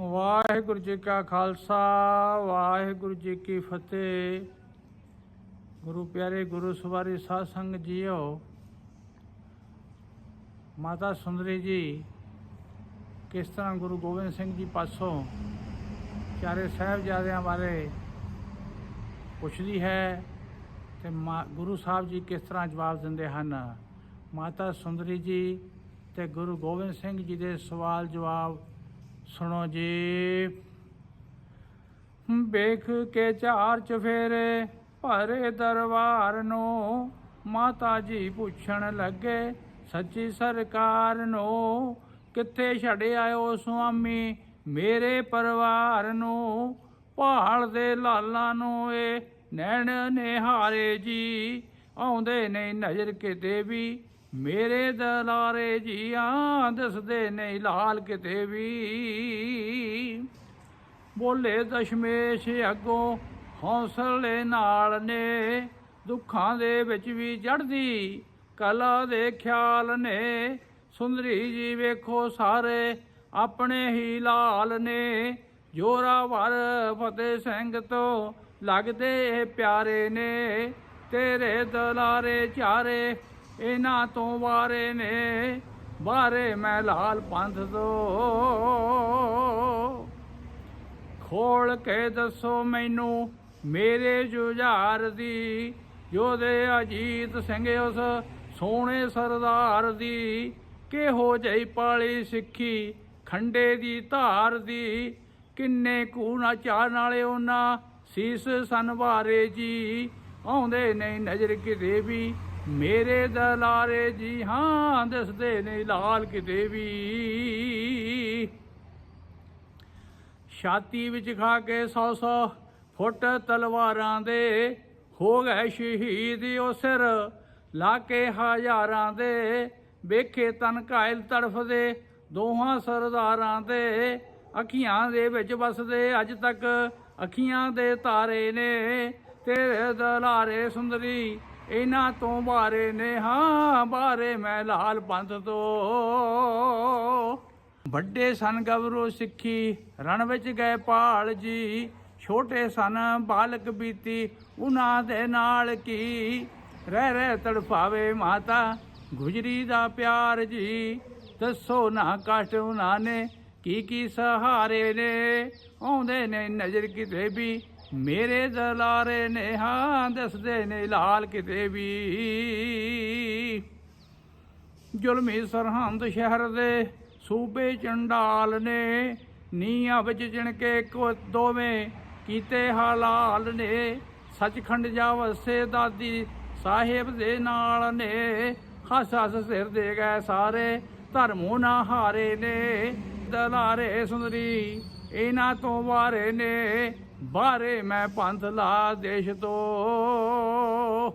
ਵਾਹਿਗੁਰੂ ਜੀ ਕਾ ਖਾਲਸਾ, ਵਾਹਿਗੁਰੂ ਜੀ ਕੀ ਫਤਿਹ। ਗੁਰੂ ਪਿਆਰੇ ਗੁਰੂ ਸਵਾਰੀ ਸਾਧ ਸੰਗਤ ਜੀਓ, ਮਾਤਾ ਸੁੰਦਰੀ ਜੀ, ਕਿਸ ਤਰ੍ਹਾਂ ਗੁਰੂ ਗੋਬਿੰਦ ਸਿੰਘ ਜੀ ਪਾਸੋਂ ਚਾਰੇ ਸਾਹਿਬਜ਼ਾਦਿਆਂ ਬਾਰੇ ਪੁੱਛਦੀ ਹੈ ਤੇ ਮਾ- ਗੁਰੂ ਸਾਹਿਬ ਜੀ ਕਿਸ ਤਰ੍ਹਾਂ ਜਵਾਬ ਦਿੰਦੇ ਹਨ? ਮਾਤਾ ਸੁੰਦਰੀ ਜੀ ਤੇ ਗੁਰੂ ਗੋਬਿੰਦ ਸਿੰਘ ਜੀ ਦੇ ਸਵਾਲ ਜਵਾਬ ਸੁਣੋ ਜੀ। ਵੇਖ ਕੇ ਚਾਰ ਚਫੇਰੇ ਭਰੇ ਦਰਬਾਰ ਨੂੰ ਮਾਤਾ ਜੀ ਪੁੱਛਣ ਲੱਗੇ, ਸੱਚੀ ਸਰਕਾਰ ਨੂੰ ਕਿੱਥੇ ਛੱਡਿਆ ਓ ਸੁਆਮੀ? ਮੇਰੇ ਪਰਿਵਾਰ ਨੂੰ ਪਹਾੜ ਦੇ ਲਾਲਾਂ ਨੂੰ ਏ ਨੈਣ ਨਿਹਾਰੇ ਜੀ, ਆਉਂਦੇ ਨਹੀਂ ਨਜ਼ਰ ਕਿਤੇ ਵੀ ਮੇਰੇ ਦਲਾਰੇ ਜੀਆਂ ਦਿਸਦੇ ਨਹੀਂ ਲਾਲ ਕਿਤੇ ਵੀ। ਬੋਲੇ ਦਸ਼ਮੇਸ਼ ਅੱਗੋਂ ਹੌਸਲੇ ਨਾਲ ਨੇ, ਦੁੱਖਾਂ ਦੇ ਵਿੱਚ ਵੀ ਜੜਦੀ ਕਲਾ ਦੇ ਖਿਆਲ ਨੇ। ਸੁੰਦਰੀ ਜੀ ਵੇਖੋ ਸਾਰੇ ਆਪਣੇ ਹੀ ਲਾਲ ਨੇ। ਜੋਰਾਵਰ ਫਤਿਹ ਸਿੰਘ ਤੋਂ ਲੱਗਦੇ ਇਹ ਪਿਆਰੇ ਨੇ। ਤੇਰੇ ਦਲਾਰੇ ਚਾਰੇ ਇਹਨਾਂ ਤੋਂ ਵਾਰੇ ਨੇ ਬਾਰੇ ਮੈਂ ਲਾਲ ਪੰਥ ਤੋਂ। ਖੋਲ ਕੇ ਦੱਸੋ ਮੈਨੂੰ ਮੇਰੇ ਜੁਝਾਰ ਦੀ ਯੋਧੇ ਅਜੀਤ ਸਿੰਘ ਉਸ ਸੋਹਣੇ ਸਰਦਾਰ ਦੀ, ਕਿਹੋ ਜਿਹੀ ਪਾਲੀ ਸਿੱਖੀ ਖੰਡੇ ਦੀ ਧਾਰ ਦੀ, ਕਿੰਨੇ ਕੂ ਨਾ ਨਾਲੇ ਵਾਲੇ ਉਹਨਾਂ ਸੀਸ ਸੰਵਾਰੇ ਜੀ, ਆਉਂਦੇ ਨਹੀਂ ਨਜ਼ਰ ਕਿਤੇ ਵੀ। ਮੇਰੇ ਦਲਾਰੇ ਜੀ ਹਾਂ ਦਿਸਦੇ ਨਹੀਂ ਲਾਲ ਕਿਤੇ ਵੀ ਛਾਤੀ ਵਿੱਚ ਖਾ ਕੇ ਸੌ ਸੌ ਫੁੱਟ ਤਲਵਾਰਾਂ ਦੇ ਹੋ ਗਏ ਸ਼ਹੀਦ ਉਹ ਸਿਰ। ਲਾ ਕੇ ਹਜ਼ਾਰਾਂ ਦੇ ਵੇਖੇ ਤਨ ਘਾਇਲ ਤੜਫਦੇ ਦੋਹਾਂ ਸਰਦਾਰਾਂ ਦੇ। ਅੱਖੀਆਂ ਦੇ ਵਿੱਚ ਵਸਦੇ ਅੱਜ ਤੱਕ ਅੱਖੀਆਂ ਦੇ ਤਾਰੇ ਨੇ। ਤੇਰੇ ਦਲਾਰੇ ਸੁੰਦਰੀ ਇਹਨਾਂ ਤੋਂ ਬਾਰੇ ਨੇ ਹਾਂ ਬਾਰੇ ਮੈਂ ਲਾਲ ਪੰਥ ਤੋਂ। ਵੱਡੇ ਸਨ ਗਵਰੂ ਸਿੱਖੀ, ਰਣ ਵਿੱਚ ਗਏ ਪਾਲ ਜੀ। ਛੋਟੇ ਸਨ ਬਾਲਕ ਬੀਤੀ, ਉਹਨਾਂ ਦੇ ਨਾਲ ਕੀ? ਰਹਿ ਰਹਿ ਤੜਫਾਵੇ ਮਾਤਾ, ਗੁਜਰੀ ਦਾ ਪਿਆਰ ਜੀ। ਦੱਸੋ ਨਾ ਕਸ਼ਟ ਉਹਨਾਂ ਨੇ, ਕੀ ਕੀ ਸਹਾਰੇ ਨੇ? ਆਉਂਦੇ ਨੇ ਨਜ਼ਰ ਕਿਤੇ ਵੀ। ਮੇਰੇ ਦਲਾਰੇ ਨੇ ਹਾਂ ਦੱਸਦੇ ਨੇ ਲਾਲ ਕਿਤੇ ਵੀ। ਜ਼ੁਲਮੀ ਸਰਹੰਦ ਸ਼ਹਿਰ ਦੇ ਸੂਬੇ ਚੰਡਾਲ ਨੇ ਨੀਹਾਂ ਵਿੱਚ ਜਿਣਕੇ ਕੋ ਦੋਵੇਂ ਕੀਤੇ ਹਲਾਲ ਨੇ। ਸੱਚਖੰਡ ਜਾ ਵਸੇ ਦਾਦੀ ਸਾਹਿਬ ਦੇ ਨਾਲ ਨੇ। ਹੱਸ ਹੱਸ ਸਿਰ ਦੇ ਗਏ ਸਾਰੇ, ਧਰਮੋਂ ਨਾ ਹਾਰੇ ਨੇ। ਦਲਾਰੇ ਸੁੰਦਰੀ ਇਹਨਾਂ ਤੋਂ ਵਾਰੇ ਨੇ। ਬਾਰੇ ਮੈਂ ਪੰਥ ਲਾ ਦੇਸ਼ ਤੋਂ।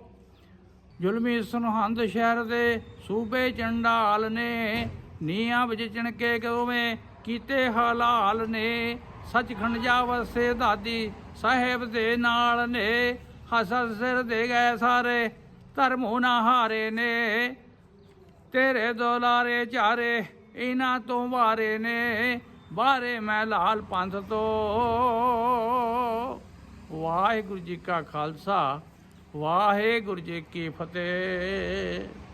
ਜ਼ੁਲਮੀ ਸੁਨਹੰਦ ਸ਼ਹਿਰ ਦੇ ਸੂਬੇ ਚੰਡਾਲ ਨੇ ਨੀਆਂ ਵਿੱਚ ਚਿਣਕੇ ਗੋਵੇਂ ਕੀਤੇ ਹਲਾਲ ਨੇ। ਸੱਚਖੰਡ ਜਾ ਵਸੇ ਦਾਦੀ ਸਾਹਿਬ ਦੇ ਨਾਲ ਨੇ। ਹੱਸ ਸਿਰ ਦੇ ਗਏ ਸਾਰੇ ਧਰਮੋਂ ਨਾ ਹਾਰੇ ਨੇ। ਤੇਰੇ ਦੁਲਾਰੇ ਚਾਰੇ ਇਹਨਾਂ ਤੋਂ ਵਾਰੇ ਨੇ। ਬਾਰੇ ਮੈਂ ਲਾਲ ਪੰਥ ਤੋਂ। ਵਾਹਿਗੁਰੂ ਜੀ ਕਾ ਖਾਲਸਾ ਵਾਹਿਗੁਰੂ ਜੀ ਕੀ ਫਤਿਹ।